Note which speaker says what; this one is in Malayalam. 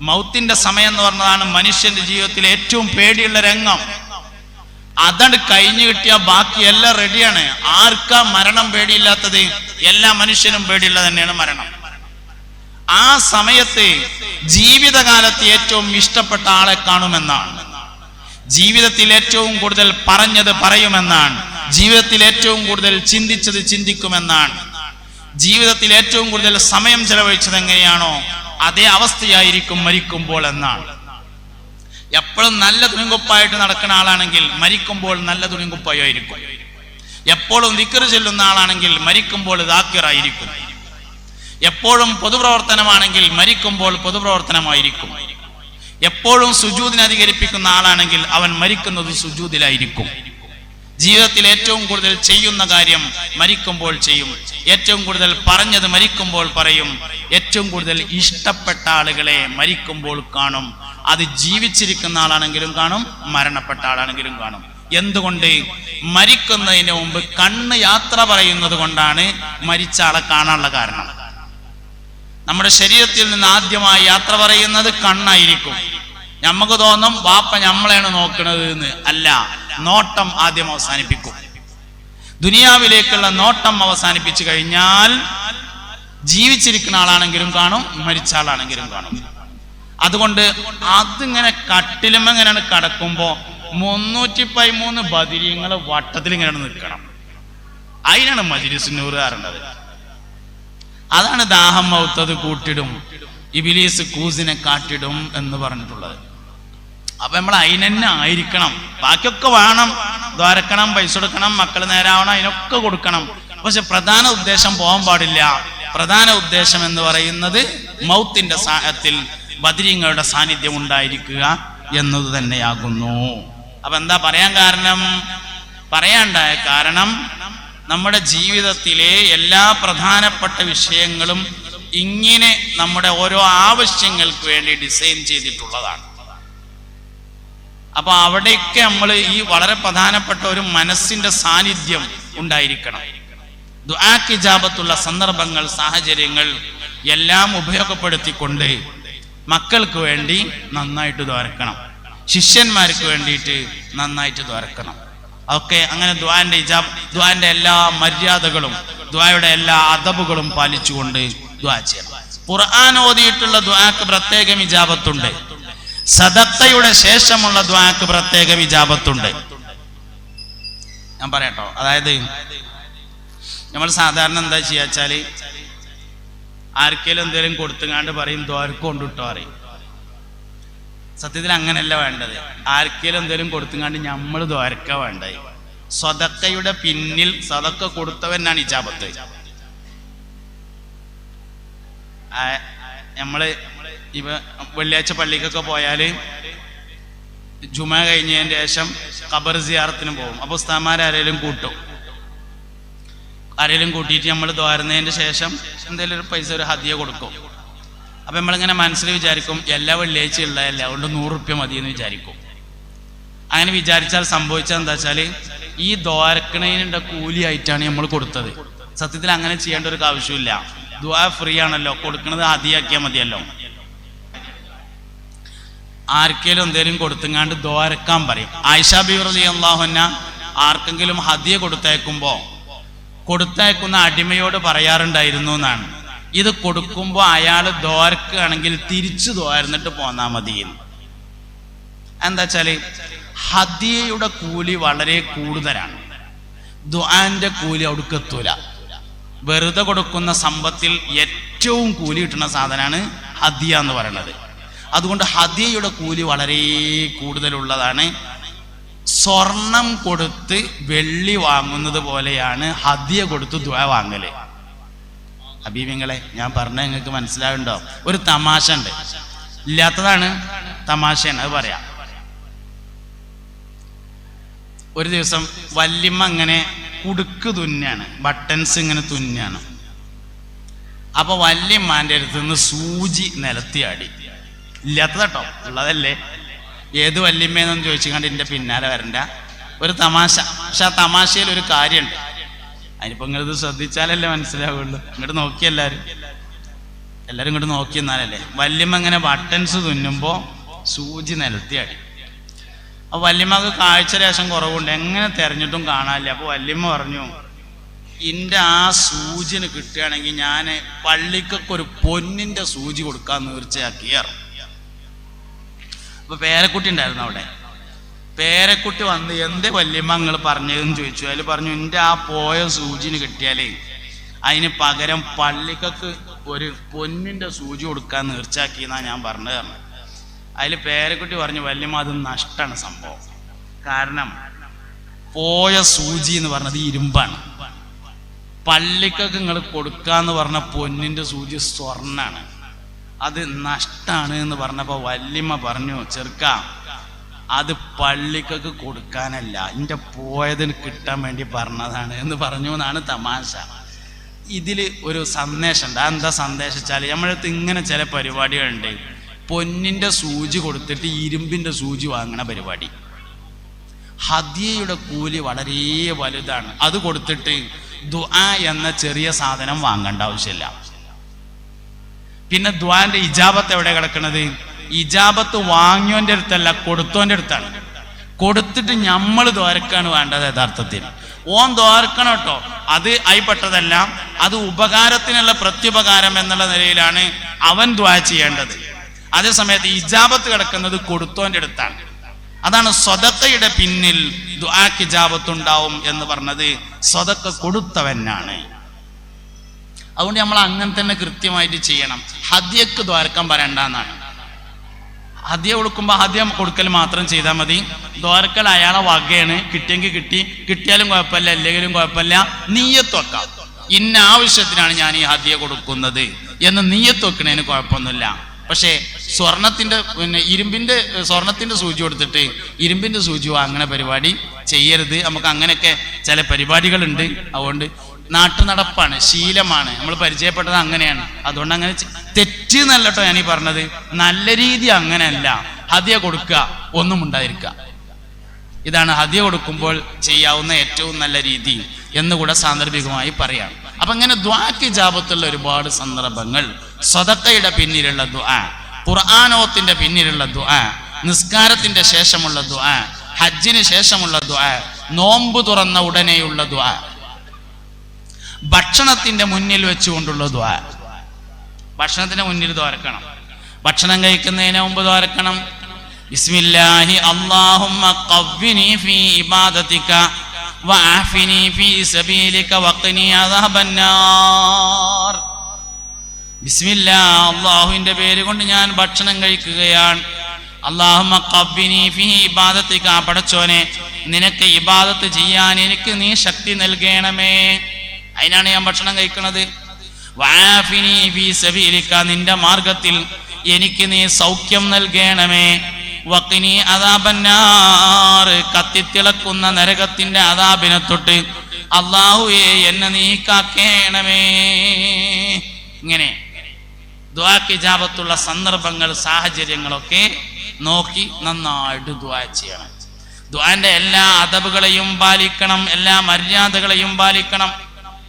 Speaker 1: മൗത്തിന്റെ സമയം എന്ന് പറഞ്ഞതാണ് മനുഷ്യന്റെ ജീവിതത്തിൽ ഏറ്റവും പേടിയുള്ള രംഗം. അതണ്ട് കഴിഞ്ഞു കിട്ടിയ ബാക്കി എല്ലാം റെഡിയാണ് ആർക്കാ മരണം പേടിയില്ലാത്തത്? എല്ലാ മനുഷ്യനും പേടിയുള്ള തന്നെയാണ് മരണം. ആ സമയത്ത് ജീവിതകാലത്ത് ഏറ്റവും ഇഷ്ടപ്പെട്ട ആളെ കാണുമെന്നാണ്. ജീവിതത്തിൽ ഏറ്റവും കൂടുതൽ പറഞ്ഞത് പറയുമെന്നാണ്. ജീവിതത്തിൽ ഏറ്റവും കൂടുതൽ ചിന്തിച്ചത് ചിന്തിക്കുമെന്നാണ്. ജീവിതത്തിൽ ഏറ്റവും കൂടുതൽ സമയം ചെലവഴിച്ചത് എങ്ങനെയാണോ അതേ അവസ്ഥയായിരിക്കും മരിക്കുമ്പോൾ എന്നാണ്. എപ്പോഴും നല്ല തുണിങ്കുപ്പായിട്ട് നടക്കുന്ന ആളാണെങ്കിൽ മരിക്കുമ്പോൾ നല്ല തുണിങ്കുപ്പായിരിക്കും എപ്പോഴും വിക്കറ് ചെല്ലുന്ന ആളാണെങ്കിൽ മരിക്കുമ്പോൾ ദാക്കിറായിരിക്കും. എപ്പോഴും പൊതുപ്രവർത്തനമാണെങ്കിൽ മരിക്കുമ്പോൾ പൊതുപ്രവർത്തനമായിരിക്കും. എപ്പോഴും സുജൂദിനെ അധികരിപ്പിക്കുന്ന ആളാണെങ്കിൽ അവൻ മരിക്കുന്നത് സുജൂദിലായിരിക്കും ജീവിതത്തിൽ ഏറ്റവും കൂടുതൽ ചെയ്യുന്ന കാര്യം മരിക്കുമ്പോൾ ചെയ്യും. ഏറ്റവും കൂടുതൽ പറഞ്ഞത് മരിക്കുമ്പോൾ പറയും. ഏറ്റവും കൂടുതൽ ഇഷ്ടപ്പെട്ട ആളുകളെ മരിക്കുമ്പോൾ കാണും. അത് ജീവിച്ചിരിക്കുന്ന ആളാണെങ്കിലും കാണും മരണപ്പെട്ട ആളാണെങ്കിലും കാണും. എന്തുകൊണ്ട്? മരിക്കുന്നതിന് മുമ്പ് കണ്ണ് യാത്ര പറയുന്നത് കൊണ്ടാണ് മരിച്ച ആളെ കാണാനുള്ള കാരണം. നമ്മുടെ ശരീരത്തിൽ നിന്ന് ആദ്യമായി യാത്ര പറയുന്നത് കണ്ണായിരിക്കും. നമുക്ക് തോന്നും വാപ്പ നമ്മളെയാണ് നോക്കുന്നത് എന്ന്. അല്ല. നോട്ടം ആദ്യം അവസാനിപ്പിക്കും. ദുനിയാവിലേക്കുള്ള നോട്ടം അവസാനിപ്പിച്ചു കഴിഞ്ഞാൽ ജീവിച്ചിരിക്കുന്ന ആളാണെങ്കിലും കാണും മരിച്ച ആളാണെങ്കിലും കാണും. അതുകൊണ്ട് അതിങ്ങനെ കട്ടിലും എങ്ങനെയാണ് കടക്കുമ്പോ മുന്നൂറ്റി പതിമൂന്ന് ബദിരിയങ്ങൾ വട്ടത്തിൽ ഇങ്ങനെ നിൽക്കണം. അതിനാണ് മജിലിസിനൂറ് കയറേണ്ടത് അതാണ് ദാഹം മൗത്തത് കൂട്ടിടും. ഇബിലീസ് കൂസിനെ കാട്ടിടും എന്ന് പറഞ്ഞിട്ടുള്ളത്. അപ്പൊ നമ്മൾ അതിനെന്നെ ആയിരിക്കണം. ബാക്കിയൊക്കെ വേണം. ദ്വാരക്കണം പൈസ കൊടുക്കണം മക്കൾ നേരാവണം അതിനൊക്കെ കൊടുക്കണം. പക്ഷെ പ്രധാന ഉദ്ദേശം പോകാൻ പാടില്ല. പ്രധാന ഉദ്ദേശം എന്ന് പറയുന്നത് മൗത്തിന്റെ സാഹത്തിൽ ബദരീങ്ങളുടെ സാന്നിധ്യം ഉണ്ടായിരിക്കുക എന്നത് തന്നെയാകുന്നു. അപ്പൊ എന്താ പറയാൻ കാരണം? പറയാണ്ടായ കാരണം നമ്മുടെ ജീവിതത്തിലെ എല്ലാ പ്രധാനപ്പെട്ട വിഷയങ്ങളും ഇങ്ങനെ നമ്മുടെ ഓരോ ആവശ്യങ്ങൾക്ക് വേണ്ടി ഡിസൈൻ ചെയ്തിട്ടുള്ളതാണ്. അപ്പൊ അവിടെയൊക്കെ നമ്മൾ ഈ വളരെ പ്രധാനപ്പെട്ട ഒരു മനസ്സിന്റെ സാന്നിധ്യം ഉണ്ടായിരിക്കണം. ദുആാബത്തുള്ള സന്ദർഭങ്ങൾ സാഹചര്യങ്ങൾ എല്ലാം ഉപയോഗപ്പെടുത്തിക്കൊണ്ട് മക്കൾക്ക് വേണ്ടി നന്നായിട്ട് ദ്വാരക്കണം. ശിഷ്യന്മാർക്ക് വേണ്ടിയിട്ട് നന്നായിട്ട് ദ്വാരക്കണം. അതൊക്കെ അങ്ങനെ ദ്വാന്റെ ഇജാബ് ദ്വാന്റെ എല്ലാ മര്യാദകളും ദ്വായുടെ എല്ലാ അദബുകളും പാലിച്ചുകൊണ്ട് ദ്വാ ചെയ്യണം. ഖുർആൻ ഓതിയിട്ടുള്ള ദ്വാക്ക് പ്രത്യേകം ഇജാബത്തുണ്ട്. സദത്തയുടെ ശേഷമുള്ള ദ്വാക്ക് പ്രത്യേക വിജാപത്തുണ്ട്. ഞാൻ പറയട്ടോ. അതായത് നമ്മൾ സാധാരണ എന്താ ചെയ്യാച്ചാൽ ആർക്കെങ്കിലും എന്തെങ്കിലും കൊടുത്തുങ്ങാണ്ട് പറയും ദ്വാർക്ക് കൊണ്ടിട്ടോ അറിയും സത്യത്തിൽ അങ്ങനെയല്ല വേണ്ടത്. ആർക്കെങ്കിലും എന്തെങ്കിലും കൊടുത്തുങ്ങാണ്ട് നമ്മൾ ദ്വാരക്ക വേണ്ടത്? സ്വതക്കയുടെ പിന്നിൽ സതക്ക കൊടുത്തവനാണ് ഇജാബത്ത് നമ്മൾ ഇവ വെള്ളിയാഴ്ച പള്ളിക്കൊക്കെ പോയാൽ ജുമ കഴിഞ്ഞതിന് ശേഷം ഖബർ സിയാറത്തിന് പോകും. അപ്പൊ ഉസ്താമാരാരേലും കൂട്ടും. ആരേലും കൂട്ടിയിട്ട് നമ്മൾ ദ്വാരുന്നതിന്റെ ശേഷം എന്തെങ്കിലും ഒരു പൈസ ഒരു ഹദിയ കൊടുക്കും. അപ്പൊ നമ്മളിങ്ങനെ മനസ്സിൽ വിചാരിക്കും എല്ലാ വെള്ളിയാഴ്ച ഉള്ളതല്ല അതുകൊണ്ട് നൂറ് റുപ്യ മതി എന്ന് വിചാരിക്കും. അങ്ങനെ വിചാരിച്ചാൽ സംഭവിച്ചത് എന്താ വെച്ചാൽ ഈ ദ്വാരക്കണതിനുള്ള കൂലിയായിട്ടാണ് നമ്മൾ കൊടുത്തത്. സത്യത്തിൽ അങ്ങനെ ചെയ്യേണ്ട ഒരു ആവശ്യമില്ല. ദ്വാ ഫ്രീ ആണല്ലോ കൊടുക്കുന്നത് ആദ്യമാക്കിയാൽ മതിയല്ലോ. ആർക്കേലും എന്തേലും കൊടുത്തുങ്ങാണ്ട് ദ്വാരക്കാൻ പറയും. ആയിഷ ബിറലി അള്ളാഹുന്ന ആർക്കെങ്കിലും ഹദിയ കൊടുത്തയക്കുമ്പോ കൊടുത്തയക്കുന്ന അടിമയോട് പറയാറുണ്ടായിരുന്നു എന്നാണ്. ഇത് കൊടുക്കുമ്പോൾ അയാൾ ദ്വാരക്കുകയാണെങ്കിൽ തിരിച്ചു ദ്വാരന്നിട്ട് പോന്നാ മതി. എന്താ വെച്ചാൽ ഹദിയയുടെ കൂലി വളരെ കൂടുതലാണ്. ദ്വാന്റെ കൂലി അവിടേക്ക് എത്തൂല. വെറുതെ കൊടുക്കുന്ന സമ്പത്തിൽ ഏറ്റവും കൂലി കിട്ടുന്ന സാധനമാണ് ഹദിയ എന്ന് പറയുന്നത്. അതുകൊണ്ട് ഹദിയയുടെ കൂലി വളരെ കൂടുതലുള്ളതാണ്. സ്വർണം കൊടുത്ത് വെള്ളി വാങ്ങുന്നത് പോലെയാണ് ഹദിയ കൊടുത്ത് ദ വാങ്ങൽ. അബീബിങ്ങളെ ഞാൻ പറഞ്ഞ നിങ്ങൾക്ക് മനസ്സിലാവുണ്ടോ? ഒരു തമാശ ഉണ്ട്. ഇല്ലാത്തതാണ് തമാശയാണ് അത് പറയാം. ഒരു ദിവസം വല്യമ്മ അങ്ങനെ കുടുക്ക് തുന്നാണ് ബട്ടൺസ് ഇങ്ങനെ തുന്നാണ്. അപ്പൊ വല്യമ്മാന്റെ അടുത്ത് നിന്ന് സൂചി നിലത്തിയാടി. ഇല്ലാത്തതട്ടോ ഉള്ളതല്ലേ? ഏത് വല്യമ്മയെന്നൊന്നും ചോദിച്ചു കണ്ട് എന്റെ പിന്നാലെ വരണ്ട. ഒരു തമാശ പക്ഷെ ആ തമാശയിൽ ഒരു കാര്യമുണ്ട്. അതിനിപ്പോ നിങ്ങളിത് ശ്രദ്ധിച്ചാലല്ലേ മനസ്സിലാവുള്ളൂ. ഇങ്ങോട്ട് നോക്കിയെല്ലാരും എല്ലാരും. ഇങ്ങോട്ട് നോക്കി എന്നാലല്ലേ വല്യമ്മ ഇങ്ങനെ ബട്ടൺസ് തുന്നുമ്പോ സൂചി നിലത്തി അടി. അപ്പൊ വല്യമ്മക്ക് കാഴ്ച രേഷം കുറവുണ്ട്. എങ്ങനെ തെരഞ്ഞിട്ടും കാണാനില്ല. അപ്പോൾ വല്യമ്മ പറഞ്ഞു ഇന്റെ ആ സൂചിന് കിട്ടുകയാണെങ്കിൽ ഞാൻ പള്ളിക്കൊക്കെ ഒരു പൊന്നിന്റെ സൂചി കൊടുക്കാൻ തീർച്ചയാക്കിയാറ് അപ്പൊ പേരക്കുട്ടി ഉണ്ടായിരുന്നു അവിടെ. പേരക്കുട്ടി വന്ന് എന്തേ വല്യമ്മ നിങ്ങൾ പറഞ്ഞതെന്ന് ചോദിച്ചു. അതിൽ പറഞ്ഞു എന്റെ ആ പോയ സൂചിന് കിട്ടിയാലേ അതിന് പകരം പള്ളിക്കൊക്കെ ഒരു പൊന്നിന്റെ സൂചി കൊടുക്കാൻ നേർച്ചാക്കിയെന്നാ ഞാൻ പറഞ്ഞു. തരണം അതിൽ പേരക്കുട്ടി പറഞ്ഞു വല്യമ്മ അത് നഷ്ടമാണ് സംഭവം. കാരണം പോയ സൂചി എന്ന് പറഞ്ഞത് ഇരുമ്പാണ്. പള്ളിക്കൊക്കെ നിങ്ങൾ കൊടുക്കാന്ന് പറഞ്ഞ പൊന്നിന്റെ സൂചി സ്വർണാണ്. അത് നഷ്ടാണ് എന്ന് പറഞ്ഞപ്പോൾ വല്യമ്മ പറഞ്ഞു ചെറുക്ക അത് പള്ളിക്കൊക്കെ കൊടുക്കാനല്ല എന്റെ പോയതിന് കിട്ടാൻ വേണ്ടി പറഞ്ഞതാണ് എന്ന് പറഞ്ഞു എന്നാണ് തമാശ. ഇതിൽ ഒരു സന്ദേശമുണ്ട് എന്താ സന്ദേശിച്ചാൽ നമ്മളടുത്ത് ഇങ്ങനെ ചില പരിപാടികളുണ്ട്. പൊന്നിന്റെ സൂചി കൊടുത്തിട്ട് ഇരുമ്പിന്റെ സൂചി വാങ്ങണ പരിപാടി. ഹദിയയുടെ കൂലി വളരെ വലുതാണ്. അത് കൊടുത്തിട്ട് ദുആ എന്ന ചെറിയ സാധനം വാങ്ങേണ്ട ആവശ്യമില്ല. പിന്നെ ദ്വാന്റെ ഇജാബത്ത് എവിടെ കിടക്കുന്നത് ഇജാബത്ത് വാങ്ങിയോന്റെ അടുത്തല്ല കൊടുത്തോന്റെ അടുത്താണ്. കൊടുത്തിട്ട് നമ്മൾ ദ്വാരക്കാണ് വേണ്ടത് യഥാർത്ഥത്തിൽ. ഓൻ ദ്വാരക്കണം കേട്ടോ. അത് ആയിപ്പെട്ടതല്ല അത് ഉപകാരത്തിനുള്ള പ്രത്യുപകാരം എന്നുള്ള നിലയിലാണ് അവൻ ദ്വാ ചെയ്യേണ്ടത്. അതേ സമയത്ത് ഇജാബത്ത് കിടക്കുന്നത് കൊടുത്തോന്റെ അടുത്താണ്. അതാണ് സ്വതക്കയുടെ പിന്നിൽ ദ്വാക്ക് ഇജാബത്ത് ഉണ്ടാവും എന്ന് പറഞ്ഞത് സ്വതക്ക കൊടുത്തവനാണ്. അതുകൊണ്ട് നമ്മൾ അങ്ങനെ തന്നെ കൃത്യമായിട്ട് ചെയ്യണം. ഹദ്യക്ക് ദ്വാരക്കം വരണ്ടെന്നാണ് ഹദ്യ കൊടുക്കുമ്പോൾ ഹദ്യം കൊടുക്കൽ മാത്രം ചെയ്താൽ മതി. ദ്വാരക്കൽ അയാളെ വകയാണ്. കിട്ടിയെങ്കിൽ കിട്ടി. കിട്ടിയാലും കുഴപ്പമില്ല. ഇല്ലെങ്കിലും കുഴപ്പമില്ല. നീയത്വക്കാം വെക്കാം. ഇന്ന ആവശ്യത്തിനാണ് ഞാൻ ഈ ഹദ്യ കൊടുക്കുന്നത്. എന്ന് നീയത്ത് വെക്കണതിന് കുഴപ്പമൊന്നുമില്ല. പക്ഷേ സ്വർണത്തിന്റെ പിന്നെ ഇരുമ്പിന്റെ സ്വർണത്തിന്റെ സൂചി കൊടുത്തിട്ട് ഇരുമ്പിന്റെ സൂചി വാങ്ങണ പരിപാടി ചെയ്യരുത്. നമുക്ക് അങ്ങനെയൊക്കെ ചില പരിപാടികളുണ്ട്. അതുകൊണ്ട് നാട്ടു നടപ്പാണ് ശീലമാണ്. നമ്മൾ പരിചയപ്പെട്ടത് അങ്ങനെയാണ്. അതുകൊണ്ട് അങ്ങനെ തെറ്റ് ഞാൻ ഈ പറഞ്ഞത്. നല്ല രീതി അങ്ങനെയല്ല ഹദ്യ കൊടുക്കുക ഒന്നും ഉണ്ടായിരിക്കുക ഇതാണ് ഹദ്യ കൊടുക്കുമ്പോൾ ചെയ്യാവുന്ന ഏറ്റവും നല്ല രീതി എന്നുകൂടെ സാന്ദർഭികമായി പറയാം. അപ്പൊ അങ്ങനെ ദ്വാക്ക് ജാപത്തുള്ള ഒരുപാട് സന്ദർഭങ്ങൾ സ്വതക്കയുടെ പിന്നിലുള്ള ദ്വാ ഖുർആാനോത്തിന്റെ പിന്നിലുള്ള ദ്വാ നിസ്കാരത്തിന്റെ ശേഷമുള്ള ദ്വാ ഹജ്ജിന് ശേഷമുള്ള ദ്വാ നോമ്പ് തുറന്ന ഉടനെയുള്ള ദ്വാ ഭക്ഷണത്തിന്റെ മുന്നിൽ വെച്ചുകൊണ്ടുള്ള ദ്വാ. ഭക്ഷണത്തിന്റെ മുന്നിൽ ദ്വാരക്കണം. ഭക്ഷണം കഴിക്കുന്നതിന് മുമ്പ് ദ്വാരക്കണം. ബിസ്മില്ലാഹി അല്ലാഹുമ്മ ഖവ്വിനി ഫീ ഇബാദതിക ഫീ സബീലിക ബിസ്മില്ലാ അള്ളാഹുവിന്റെ പേര് കൊണ്ട് ഞാൻ ഭക്ഷണം കഴിക്കുകയാണ്. അള്ളാഹുമ്മ പടച്ചോനെ നിനക്ക് ഇബാദത്ത് ചെയ്യാൻ എനിക്ക് നീ ശക്തി നൽകണമേ. അതിനാണ് ഞാൻ ഭക്ഷണം കഴിക്കുന്നത് നിന്റെ മാർഗത്തിൽ എനിക്ക് നീ സൗഖ്യം നൽകണമേ. വക്കിനി അതാപന്നാറ് കത്തിത്തിളക്കുന്ന നരകത്തിന്റെ അതാപിനെ തൊട്ട് അള്ളാഹുവേ എന്നെ നീ കാക്കേണമേ. ഇങ്ങനെ ദ്വാക്കിജാപത്തുള്ള സന്ദർഭങ്ങൾ സാഹചര്യങ്ങളൊക്കെ നോക്കി നന്നായിട്ട് ദ്വാ ചെയ്യണം. ദ്വാന്റെ എല്ലാ അതബുകളെയും പാലിക്കണം എല്ലാ മര്യാദകളെയും പാലിക്കണം.